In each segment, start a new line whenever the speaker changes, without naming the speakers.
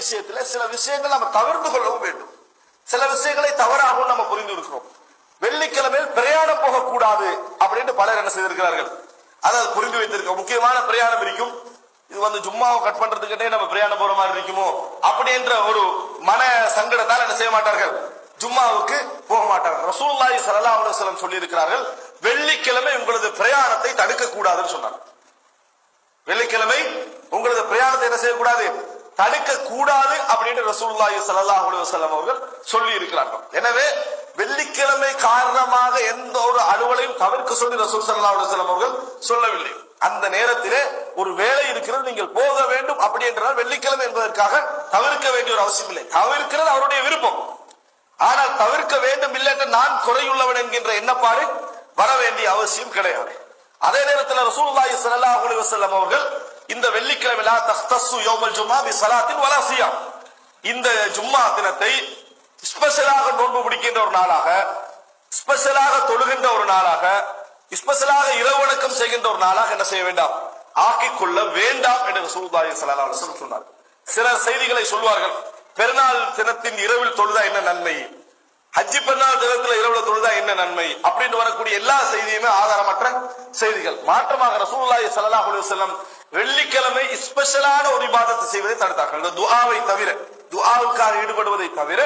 விஷயத்துல சில விஷயங்கள் நம்ம தவிர்த்து கொள்ளவும் வேண்டும். சில விஷயங்களை தவறாகவும் நம்ம புரிந்து இருக்கிறோம் வெள்ளிக்கிழமையில் பிரயாணம் போகக்கூடாது அப்படின்னு பலர் என்ன செய்திருக்கிறார்கள்? அதாவது புரிந்து வைத்திருக்க முக்கியமான பிரயாணம் இருக்கும். இது வந்து ஜும்மாவை கட் பண்றதுக்கிட்டே நம்ம பிரயாணம் போற மாதிரி இருக்குமோ? அப்படின்ற ஒரு மன சங்கடத்தால் என்ன செய்ய மாட்டார்கள்? ஜும்மாவுக்கு போக மாட்டார்கள். ரசூல்லாய் சல்லா அலுவலம் சொல்லி இருக்கிறார்கள் வெள்ளிக்கிழமை உங்களது பிரயாணத்தை தடுக்க கூடாதுன்னு சொன்னார் வெள்ளிக்கிழமை உங்களது பிரயாணத்தை என்ன செய்யக்கூடாது? தடுக்க கூடாது அப்படின்னு ரசூல்லாய் சல்லாஹ் அலைஹி அவர்கள் சொல்லி இருக்கிறார்கள் எனவே வெள்ளிக்கிழமை காரணமாக எந்த ஒரு அலுவலையும் தவிர்க்க சொல்லி ரசூல் ஸல்லல்லாஹு அலைஹி அவர்கள் சொல்லவில்லை. அந்த நேரத்திலே ஒரு வேலை இருக்கிறது நீங்கள் போக வேண்டும் அப்படி என்றால் வெள்ளிக்கிழமை என்பதற்காக தவிர்க்க வேண்டிய ஒரு அவசியம் இல்லை. தவிர்க்கிறது அவருடைய விருப்பம். ஆனால் தவிர்க்க வேண்டும் இல்லை என்று நான் குறையுள்ளவன் என்கின்ற எண்ணப்பாடு வர வேண்டிய அவசியம் கிடையாது. அதே நேரத்தில் ரசூல் சல்லாஹ் அலைஹி அவர்கள் இந்த வெள்ளிக்கிழமை லா தஹ்தஸ்ஸு யௌமல் ஜும்மா பி ஸலாத்தின் வலா சியாம் இந்த ஜும்மா தினத்தை ஸ்பெஷலாக நோன்பு பிடிக்கின்ற ஒரு நாளாக ஸ்பெஷலாக தொழுகின்ற ஒரு நாளாக ஸ்பெஷலாக இரவணக்கம் செய்கின்ற ஒரு நாளாக என்ன செய்ய வேண்டாம்? ஆக்கிக் கொள்ள வேண்டாம் என்று ரசூலுல்லாஹி ஸல்லல்லாஹு அலைஹி வஸல்லம் சொன்னார். சில செய்திகளை சொல்வார்கள் பெருநாள் தினத்தின் இரவில் தொழுதா என்ன நன்மை? ஹஜ்ஜி பெருநாள் தினத்துல இரவுல தொழுதா என்ன நன்மை? அப்படின்னு வரக்கூடிய எல்லா செய்தியுமே ஆதாரமற்ற செய்திகள். மாற்றமாக ரசூலுல்லாஹி ஸல்லல்லாஹு அலைஹி வஸல்லம் வெள்ளிக்கிழமை ஸ்பெஷலான ஒரு விவாதத்தை செய்வதை தடுத்தார்கள். இந்த துஆவை தவிர துஆவுக்காக ஈடுபடுவதை தவிர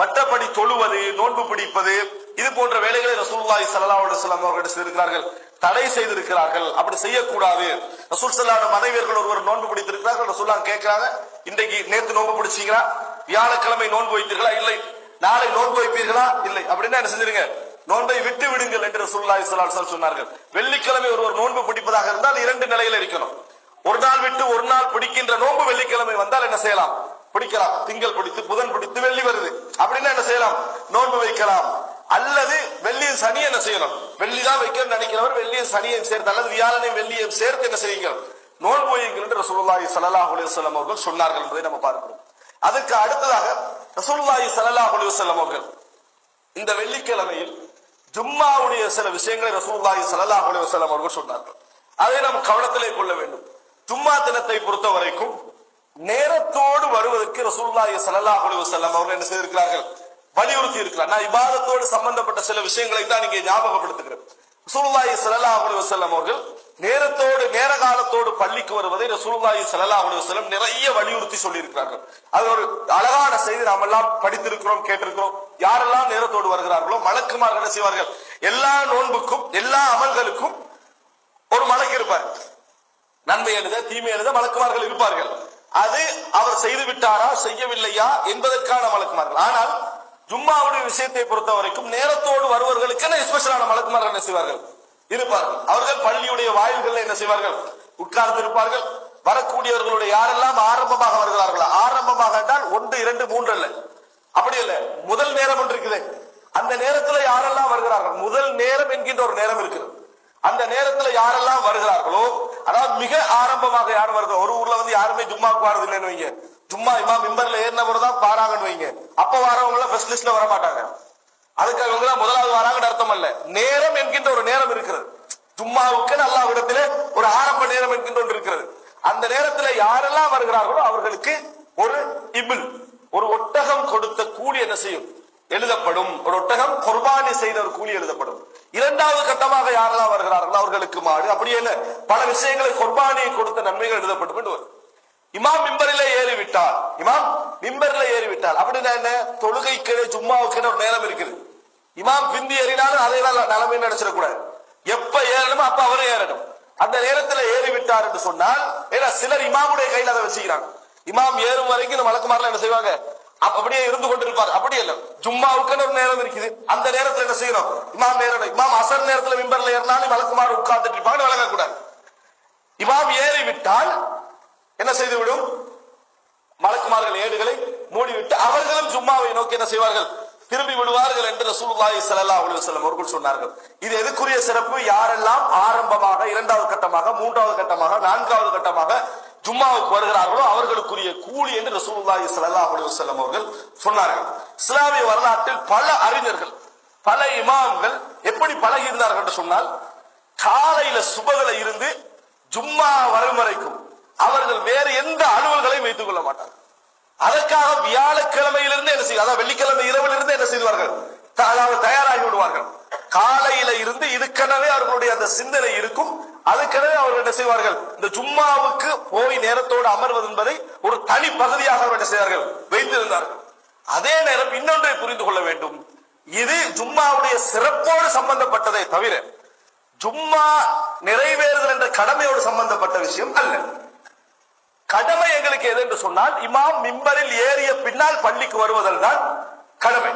மற்றபடி தொழுவது நோன்பு பிடிப்பது இது போன்ற வேலைகளை ரசூல்லாய் ஸல்லல்லாஹு அலைஹி அவர்கள் செய்திருக்கிறார்கள். தடை செய்திருக்கிறார்கள். அப்படி செய்யக்கூடாது. ரசூல் ஸல்லல்லாஹு மனைவியர்கள் ஒருவர் நோன்பு பிடித்திருக்கிறார்கள். ரசூலுல்லாஹ் கேட்கிறாங்க இன்றைக்கு நேத்து நோன்பு பிடிச்சீங்களா? வியாழக்கிழமை நோன்பு வைத்தீர்களா? இல்லை. நாளை நோன்பு வைப்பீர்களா? இல்லை. அப்படின்னா என்ன செஞ்சிருங்க? நோன்பை விட்டு விடுங்கள் என்று ரசூல்லாய் சல்லா சொன்னார்கள். வெள்ளிக்கிழமை ஒருவர் நோன்பு பிடிப்பதாக இருந்தால் இரண்டு நிலையில் இருக்கணும். ஒரு நாள் விட்டு ஒரு நாள் பிடிக்கின்ற நோன்பு வெள்ளிக்கிழமை வந்தால் என்ன செய்யலாம்? பிடிக்கலாம். திங்கள் பிடித்து புதன் பிடித்து வெள்ளி வருது. அப்படின்னா என்ன செய்யலாம்? நோன்பு வைக்கலாம். அல்லது வெள்ளியும் சனி என்ன செய்யணும்? வெள்ளி தான் வைக்கணும்னு நினைக்கிறவர் வெள்ளியும் சனியையும் சேர்த்து அல்லது வியாழனையும் வெள்ளியையும் சேர்த்து என்ன செய்யுங்க நோன்பு வையுங்கள் என்று ரசூலுல்லாஹி ஸல்லல்லாஹு அலுவலம் அவர்கள் சொன்னார்கள் என்பதை நம்ம பார்க்கிறோம். அதுக்கு அடுத்ததாக ரசூலுல்லாஹி ஸல்லல்லாஹு அலுவலம் அவர்கள் இந்த வெள்ளிக்கிழமையில் ஜும்மாவுடைய சில விஷயங்களை ரசூல்லாஹி ஸல்லல்லாஹு அலுவலம் அவர்கள் சொன்னார்கள். அதை நாம் கவனத்திலே கொள்ள வேண்டும். ஜும்மா தினத்தை பொறுத்த வரைக்கும் நேரத்தோடு வருவதற்கு ரசூலுல்லாஹி ஸல்லல்லாஹு அலைஹி செல்லம் அவர்கள் என்ன செய்திருக்கிறார்கள்? வலியுறுத்தி இருக்கிறார். நான் இபாதத்தோடு சம்பந்தப்பட்ட சில விஷயங்களை தான் இங்கே ஞாபகப்படுத்துகிறேன். ரசூல்லாய் ஸல்லல்லாஹு அலைஹி செல்லம் அவர்கள் நேரத்தோடு நேர காலத்தோடு பள்ளிக்கு வருவதை ரசூலுல்லாஹி ஸல்லல்லாஹு அலைஹி வஸல்லம் நிறைய வலியுறுத்தி சொல்லியிருக்கிறார்கள். அது ஒரு அழகான செய்தி. நாம் எல்லாம் படித்திருக்கிறோம் கேட்டிருக்கிறோம். யாரெல்லாம் நேரத்தோடு வருகிறார்களோ மலக்குமார்கள் என்ன செய்வார்கள்? எல்லா நோன்புக்கும் எல்லா அமல்களுக்கும் ஒரு மலக்கு இருப்பார் நன்மை எழுத தீமை எழுத மலக்குமார்கள் இருப்பார்கள். அது அவர் செய்து விட்டாரா செய்யவில்லையா என்பதற்கான மலக்குமார்கள் ஆனால் ஜும்மாவுடைய விஷயத்தை பொறுத்த வரைக்கும் நேரத்தோடு வருவர்களுக்கு என்ன ஸ்பெஷலான மலக்குமார்கள் என்ன செய்வார்கள்? இருப்பார்கள். அவர்கள் பள்ளியுடைய வாயில்கள் என்ன செய்வார்கள்? உட்கார்ந்து இருப்பார்கள். வரக்கூடியவர்களுடைய யாரெல்லாம் ஆரம்பமாக வருகிறார்களோ ஆரம்பமாக என்றால் ஒன்று இரண்டு மூன்று அல்ல. அப்படி இல்ல முதல் நேரம் ஒன்று இருக்குது. அந்த நேரத்துல யாரெல்லாம் வருகிறார்கள்? முதல் நேரம் என்கின்ற ஒரு நேரம் இருக்குது. அந்த நேரத்துல யாரெல்லாம் வருகிறார்களோ அதாவது மிக ஆரம்பமாக யாரும் வருது? ஒரு ஊர்ல வந்து யாருமே ஜும்மாவுக்கு வரது இல்லைன்னு வைங்க. ஜும்மா இமா மிம்பர்ல ஏறினவர் தான் பாராங்கன்னு வைங்க. அப்ப வரவங்க எல்லாம் ஃபர்ஸ்ட் லிஸ்ட்ல வர மாட்டாங்க அதுக்கு அவங்க எல்லாம் முதலாவது வராங்கன்னு அர்த்தம் அல்ல. நேரம் என்கின்ற ஒரு நேரம் இருக்கிறது. ஜும்மாவுக்கு அல்லாஹ்விடத்திலே ஒரு ஆரம்ப நேரம் என்கின்ற ஒன்று இருக்கிறது. அந்த நேரத்துல யாரெல்லாம் வருகிறார்களோ அவர்களுக்கு ஒரு இபில் ஒரு ஒட்டகம் கொடுத்த கூலி என்ன செய்யும்? எழுதப்படும். ஒரு ஒட்டகம் குர்பானி செய்த ஒரு கூலி எழுதப்படும். இரண்டாவது கட்டமாக யாரெல்லாம் வருகிறார்கள் அவர்களுக்கு மாடு. அப்படியே இல்ல பல விஷயங்களை குர்பானியை கொடுத்த நன்மைகள் எழுதப்படும் என்று வரும். இமாம் மிம்பரிலே ஏறிவிட்டார். இமாம் மிம்பரில ஏறி விட்டார் அப்படின்னா என்ன? தொழுகைக்கு ஜும்மாவுக்கு ஒரு நேரம் இருக்குது. இமாம் பிந்தி ஏறினாலும் அதையெல்லாம் தான் நிலைமை நினைச்சிடக்கூடாது. எப்ப ஏறணுமோ அப்ப அவரும் ஏறணும். அந்த நேரத்துல ஏறிவிட்டார் என்று சொன்னால் ஏன்னா சிலர் இமாமுடைய கையில அதை வச்சுக்கிறாங்க. இமாம் ஏறும் வரைக்கும் இந்த வழக்குமாரில் என்ன செய்வாங்க? அப்படியே இருந்து கொண்டிருப்பார். அப்படி இல்ல ஜும்மாவுக்குன்னு ஒரு நேரம் இருக்குது. அந்த நேரத்துல என்ன செய்யணும்? இமாம் ஏறணும் இமாம் அசர் நேரத்துல மிம்பர்ல ஏறினாலும் வழக்குமாறு உட்கார்ந்துட்டு இருப்பாங்க. விளங்கக்கூடாது இமாம் ஏறி விட்டால் என்ன செய்து விடும்? மலக்குமார்கள் ஏடுகளை மூடிவிட்டு அவர்களும் ஜும்மாவை நோக்கி என்ன செய்வார்கள்? திரும்பி விடுவார்கள் என்று ரசூலுல்லாஹி ஸல்லல்லாஹு அலைஹி வஸல்லம் அவர்கள் சொன்னார்கள். இது எதுக்குரிய சிறப்பு? யாரெல்லாம் ஆரம்பமாக இரண்டாவது கட்டமாக மூன்றாவது கட்டமாக நான்காவது கட்டமாக ஜும்மாவுக்கு வருகிறார்களோ அவர்களுக்குரிய கூலி என்று ரசூலுல்லாஹி ஸல்லல்லாஹு அலைஹி வஸல்லம் அவர்கள் சொன்னார்கள். இஸ்லாமிய வரலாற்றில் பல அறிஞர்கள் பல இமாம்கள் எப்படி பழகி இருந்தார்கள் என்று சொன்னால் காலையில சுபகல இருந்து ஜும்மா வரும் வரைக்கும் அவர்கள் வேறு எந்த அலுவல்களையும் வைத்துக் கொள்ள மாட்டார்கள். அதற்காக வியாழக்கிழமையிலிருந்து என்ன செய்யும் அதாவது வெள்ளிக்கிழமை இரவிலிருந்து என்ன செய்வார்கள்? அதாவது தயாராகி விடுவார்கள். காலையில இருந்து இதுக்கெனவே அவர்களுடைய அந்த சிந்தனை இருக்கும். அதுக்கெனவே அவர்கள் என்ன செய்வார்கள்? இந்த ஜும்மாவுக்கு போய் நேரத்தோடு அமர்வது என்பதை ஒரு தனி பகுதியாக அவர்கள் என்ன செய்வார்கள் வைத்திருந்தார்கள். அதே நேரம் இன்னொன்றை புரிந்து கொள்ள வேண்டும். இது ஜும்மாவுடைய சிறப்போடு சம்பந்தப்பட்டதை தவிர ஜும்மா நிறைவேறுதல் என்ற கடமையோடு சம்பந்தப்பட்ட விஷயம் அல்ல. கடமை எங்களுக்கு எது என்று சொன்னால் இமாம் மிம்பரில் ஏறிய பின்னால் பள்ளிக்கு வருவதல் தான் கடமை.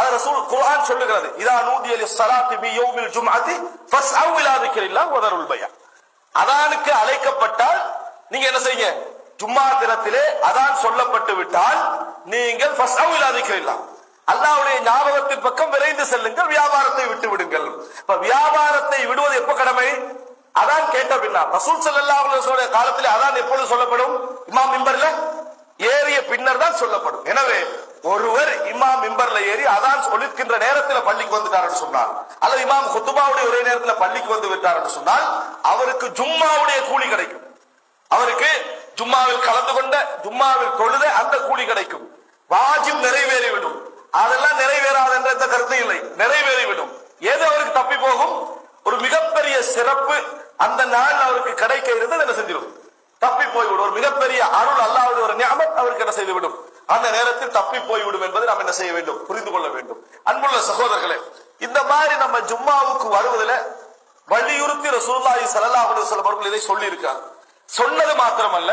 அது ரசூல் குர்ஆன் சொல்லுகிறது. இதா நூதிய லிஸ்ஸலாத்தி பி யௌமில் ஜும்அத்தி ஃபஸ்அவ் இலா திக்ரில்லாஹ் வ பையா. அதானுக்கு அழைக்கப்பட்டால் நீங்க என்ன செய்யுங்க? ஜும்மா தினத்திலே அதான் சொல்லப்பட்டு விட்டால் நீங்கள் ஃபஸ்அவ் இலா திக்ரில்லாஹ் அல்லாவுடைய ஞாபகத்தின் பக்கம் விரைந்து செல்லுங்கள் வியாபாரத்தை விட்டு விடுங்கள். இப்ப வியாபாரத்தை விடுவது எப்ப கடமை? அதான் கேட்ட பின்னா ரசூல் ஸல்லல்லாஹு அலைஹி வஸல்லம் அதான் எப்பொழுது சொல்லப்படும்? இமாம் மிம்பர்ல? ஏறிய பின்னர் தான் சொல்லப்படும். எனவே ஒருவர் இமாம் மிம்பர்ல ஏறி அதான் ஒழிக்கின்ற நேரத்தில் பள்ளிக்கு வந்துட்டாருன்னு சொன்னார் அல்லது இமாம் குத்துபாவுடைய ஒரே நேரத்தில் பள்ளிக்கு வந்து விட்டார் சொன்னால் அவருக்கு ஜும்மாவுடைய கூலி கிடைக்கும். அவருக்கு ஜும்மாவில் கலந்து கொண்ட ஜும்மாவில் தொழுத அந்த கூலி கிடைக்கும். வாஜிப் நிறைவேறிவிடும். அதெல்லாம் நிறைவேறாது என்ற எந்த கருத்து இல்லை. நிறைவேறிவிடும். எது அவருக்கு தப்பி போகும்? ஒரு மிகப்பெரிய சிறப்பு அந்த நாள் அவருக்கு கிடைக்க இருந்தது என்ன செஞ்சிடும் தப்பி போய்விடும் ஒரு மிகப்பெரிய அருள் அல்லாவது ஒரு ஞாபகம் அவருக்கு என்ன செய்துவிடும்? அந்த நேரத்தில் தப்பி போய்விடும் என்பதை நாம் என்ன செய்ய வேண்டும்? புரிந்து கொள்ள வேண்டும். அன்புள்ள சகோதரர்களே இந்த மாதிரி நம்ம ஜும்மாவுக்கு வருவதில் வலியுறுத்தி ரசூல்லாஹி ஸல்லல்லாஹு அலைஹி வஸல்லம் அவர்கள் இதை சொல்லியிருக்காங்க. சொன்னது மாத்திரமல்ல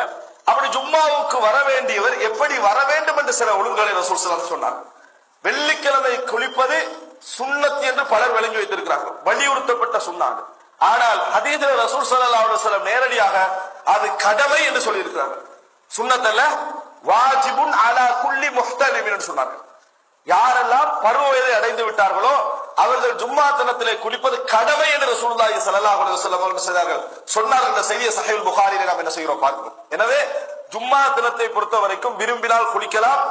அப்படி ஜும்மாவுக்கு வர வேண்டியவர் எப்படி வர வேண்டும் என்று சில ஒழுங்குகளை ரசூல் சலாம் சொன்னார் வெள்ளிக்கிழமை குளிப்பது சுன்னத் என்று பலர் விளங்கி வைத்திருக்கிறார்கள். வலியுறுத்தப்பட்ட சுண்ணாடு ஆனால் ஹதீதுல ரசூல் ஸல்லல்லாஹு அலைஹி நேரடியாக அது கடமை என்று சொல்லியிருக்கிறார்கள் சுண்ணத்தல்ல வாஜிபுன் அலா குள்ளி முஹ்தலிமின் சொன்னார்கள் யாரெல்லாம் பருவ வயதை அடைந்து விட்டார்களோ அவர்கள் ஜும்மா தினத்திலே குளிப்பது கடமை என்று ரசூலுல்லாஹி ஸல்லல்லாஹு அலைஹி அவர்கள் செய்தார்கள். சொன்னார்கள் இந்த செய்தியை சஹீஹ் புகாரிலே நாம் என்ன செய்கிறோம் பார்க்கிறோம் எனவே ஜும்மா தினத்தை பொறுத்த வரைக்கும் விரும்பினால் குளிக்கலாம்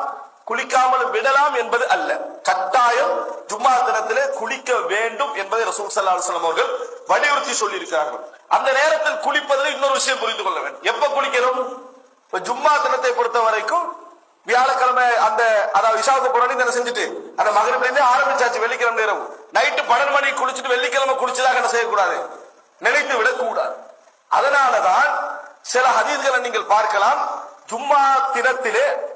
குளிக்காமல் விடலாம் என்பது அல்ல. கட்டாயம் ஜும்மா தினத்திலே குளிக்க வேண்டும் என்பதை ரசூல் சல்லா அலுவலம் அவர்கள் வலியுறுத்தி சொல்லியிருக்கிறார்கள். அந்த நேரத்தில் குளிப்பதில் இன்னொரு விஷயம் புரிந்து கொள்ள வேண்டும். எப்ப குளிக்கிறோம்? இப்ப ஜும்மா தினத்தை பொறுத்த வரைக்கும் வியாழக்கிழமை அந்த அதாவது இஷாவுக்கு போனோம் என்ன செஞ்சுட்டு அந்த மகரிப்ல ஆரம்பிச்சாச்சு வெள்ளிக்கிழமை நேரம் நைட்டு பன்னெண்டு மணிக்கு குளிச்சுட்டு வெள்ளிக்கிழமை குளிச்சதாக என்ன செய்யக்கூடாது? நினைத்து விடக்கூடாது. அதனாலதான் சில ஹதீதுகளை நீங்கள் பார்க்கலாம். ஜும்மா தினத்திலே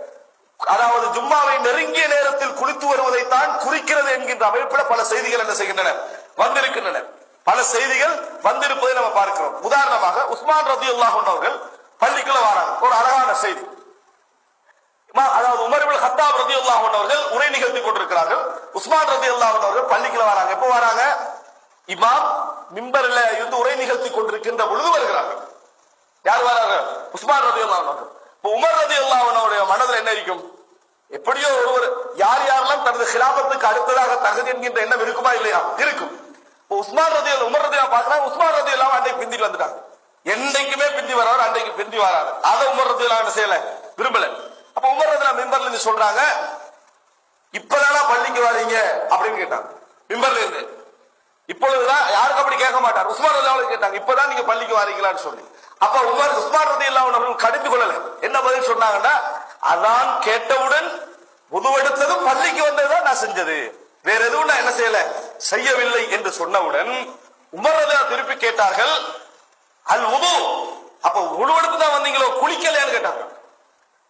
அதாவது ஜும்மாவை நெருங்கிய நேரத்தில் குளித்து வருவதைத்தான் குறிக்கிறது என்கின்ற அமைப்பில் பல செய்திகள் என்ன செய்கின்றன? வந்திருக்கின்றன. பல செய்திகள் வந்திருப்பதை நம்ம பார்க்கிறோம். உதாரணமாக உஸ்மான் ரதி அவர்கள் பள்ளிக்குள்ள வராங்க ஒரு அழகான செய்தி. அதாவது உமர் ஹத்தாப் ரதி ரலியல்லாஹு அவர்கள் உரை நிகழ்த்தி கொண்டிருக்கிறார்கள். உஸ்மான் ரதி அன்ஹு அவர்கள் பள்ளிக்குள்ள வராங்க. எப்போ வராங்க? இமாம் மிம்பர்ல இருந்து உரை நிகழ்த்தி கொண்டிருக்கின்ற பொழுது வருகிறார்கள். யார் வராங்க? உஸ்மான் ரதி அன்ஹு அவர்கள். இப்போ உமர் ரதி அன்ஹு அவருடைய மனதில் என்ன இருக்கும்? எப்படியோ ஒருவர் யார் யாரெல்லாம் தனது கிலாபத்துக்கு அடுத்ததாக தகுதி என்கின்ற எண்ணம் இருக்குமா இல்லையா? இருக்கும். உஸ்மான் ரதி உமர் ரதி பாக்குறாங்க உஸ்மான் ரதி எல்லாம் அன்றைக்கு பிந்தி வந்துட்டாங்க. என்னைக்குமே பிந்தி வரவர் அன்றைக்கு பிந்தி வராது. அதை உமர் ரதி என்ன செய்யல? விரும்பல. அப்ப உமர் ரதி மிம்பர்ல இருந்து சொல்றாங்க இப்பதானா பள்ளிக்கு வரீங்க அப்படின்னு கேட்டாங்க. மிம்பர்ல இருந்து. இப்பொழுதுதான் யாருக்கும் அப்படி கேட்க மாட்டார். உஸ்மான் ரதி கேட்டாங்க இப்பதான் நீங்க பள்ளிக்கு வரீங்களான்னு சொல்லி. அப்ப உமர் உஸ்மான் ரதி அவர்கள் கடிந்து கொள்ளல. என்ன பதில் சொன்னாங்கன்னா அதான் கேட்டவுடன் உதுவெடுத்ததும் பள்ளிக்கு வந்ததுதான் நான் செஞ்சது. வேற எதுவும் நான் என்ன செய்யல? செய்யவில்லை என்று சொன்னவுடன் உமர் திருப்பி கேட்டார்கள் அல் உது அப்ப உழுவெடுத்து தான் வந்தீங்களோ? குளிக்கலையான்னு கேட்டாங்க.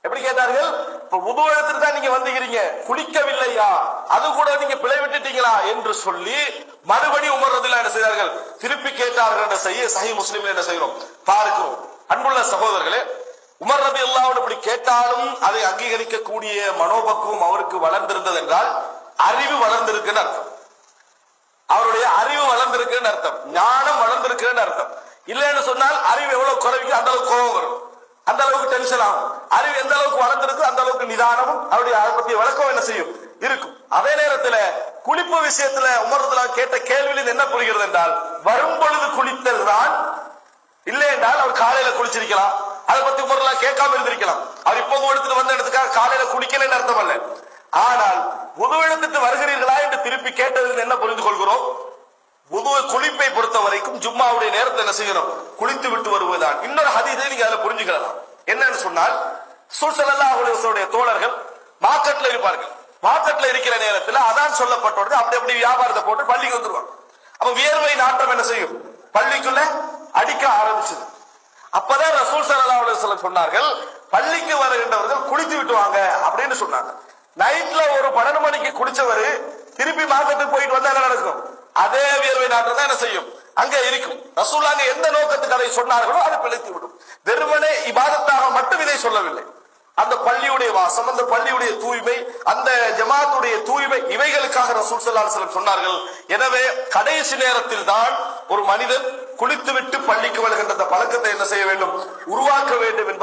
எப்படி கேட்டார்கள்? இப்ப உது எடுத்துட்டு தான் நீங்க வந்துக்கிறீங்க குளிக்கவில்லையா? அது கூட நீங்க பிழை விட்டுட்டீங்களா? என்று சொல்லி மறுபடி உமர்றதுல என்ன செய்தார்கள்? திருப்பி கேட்டார்கள் என்ற செய்ய சஹி முஸ்லிம் என்ன செய்கிறோம்? பார்க்கிறோம். அன்புள்ள சகோதரர்களே உமர் ரபி அல்லாவோட இப்படி கேட்டாலும் அதை அங்கீகரிக்கக்கூடிய மனோபக்குவம் அவருக்கு வளர்ந்திருந்தது என்றால் அறிவு வளர்ந்திருக்குன்னு அர்த்தம். அவருடைய அறிவு வளர்ந்திருக்குன்னு அர்த்தம். ஞானம் வளர்ந்திருக்குன்னு அர்த்தம். இல்லைன்னு சொன்னால் அறிவு எவ்வளவு குறைவிக்கும் அந்த அளவுக்கு கோபம் வரும். அந்த அளவுக்கு டென்ஷன் ஆகும். அறிவு எந்த அளவுக்கு வளர்ந்திருக்கு அந்த அளவுக்கு நிதானமும் அவருடைய அதை பற்றிய விளக்கம் என்ன செய்யும்? இருக்கும். அதே நேரத்துல குளிப்பு விஷயத்துல உமரத்துல கேட்ட கேள்வியில் என்ன புரிகிறது என்றால் வரும் பொழுது குளித்தல் தான். இல்லை என்றால் அவர் காலையில குளிச்சிருக்கலாம். அதை பத்தி உமர்லாம் கேட்காம இருந்திருக்கலாம். அவர் இப்போ எடுத்துட்டு வந்த இடத்துக்காக காலையில குளிக்கலன்னு அர்த்தம் அல்ல. ஆனால் உது வருகிறீர்களா என்று திருப்பி கேட்டதில் என்ன புரிந்து கொள்கிறோம்? முதுவ குளிப்பை பொறுத்த வரைக்கும் ஜும்மாவுடைய நேரத்தை என்ன செய்யணும்? குளித்து விட்டு வருவதுதான். இன்னொரு ஹதீதை நீங்க அதை புரிஞ்சுக்கலாம். என்னன்னு சொன்னால் சுல்சல்லாஹுடைய தோழர்கள் மார்க்கெட்ல இருப்பார்கள். மார்க்கெட்ல இருக்கிற நேரத்தில் அதான் சொல்லப்பட்ட உடனே அப்படி அப்படி வியாபாரத்தை போட்டு பள்ளிக்கு வந்துருவாங்க. அப்ப வியர்வை நாட்டம் என்ன செய்யும்? பள்ளிக்குள்ள அடிக்க ஆரம்பிச்சது. அப்பதான் ரசூல் ஸல்லல்லாஹு சொன்னார்கள் பள்ளிக்கு வருகின்றவர்கள் குளித்து விட்டுவாங்க அப்படின்னு சொன்னாங்க. நைட்ல ஒரு பன்னெண்டு மணிக்கு குடிச்சவரு திருப்பி மார்க்கெட்டுக்கு போயிட்டு வந்தா என்ன நடக்கும்? அதே வியர்வை நாட்டம் தான் என்ன செய்யும்? அங்க இருக்கும். ரசூலாங்க எந்த நோக்கத்துக்கு அதை சொன்னார்களோ அது பிழைத்து விடும். வெறுமனே இபாதத்தாக மட்டும் இதை சொல்லவில்லை. அந்த பள்ளியுடைய வாசம் அந்த பள்ளியுடைய தூய்மை அந்த ஜமாத்துடைய தூய்மை இவைகளுக்காக ரசூல் ஸல்லல்லாஹு சொன்னார்கள். எனவே கடைசி நேரத்தில் தான் ஒரு மனிதன் குளித்துவிட்டு பள்ளிக்கு வருகின்ற அந்த பழக்கத்தை என்ன செய்ய வேண்டும்? உருவாக்க வேண்டும் என்பது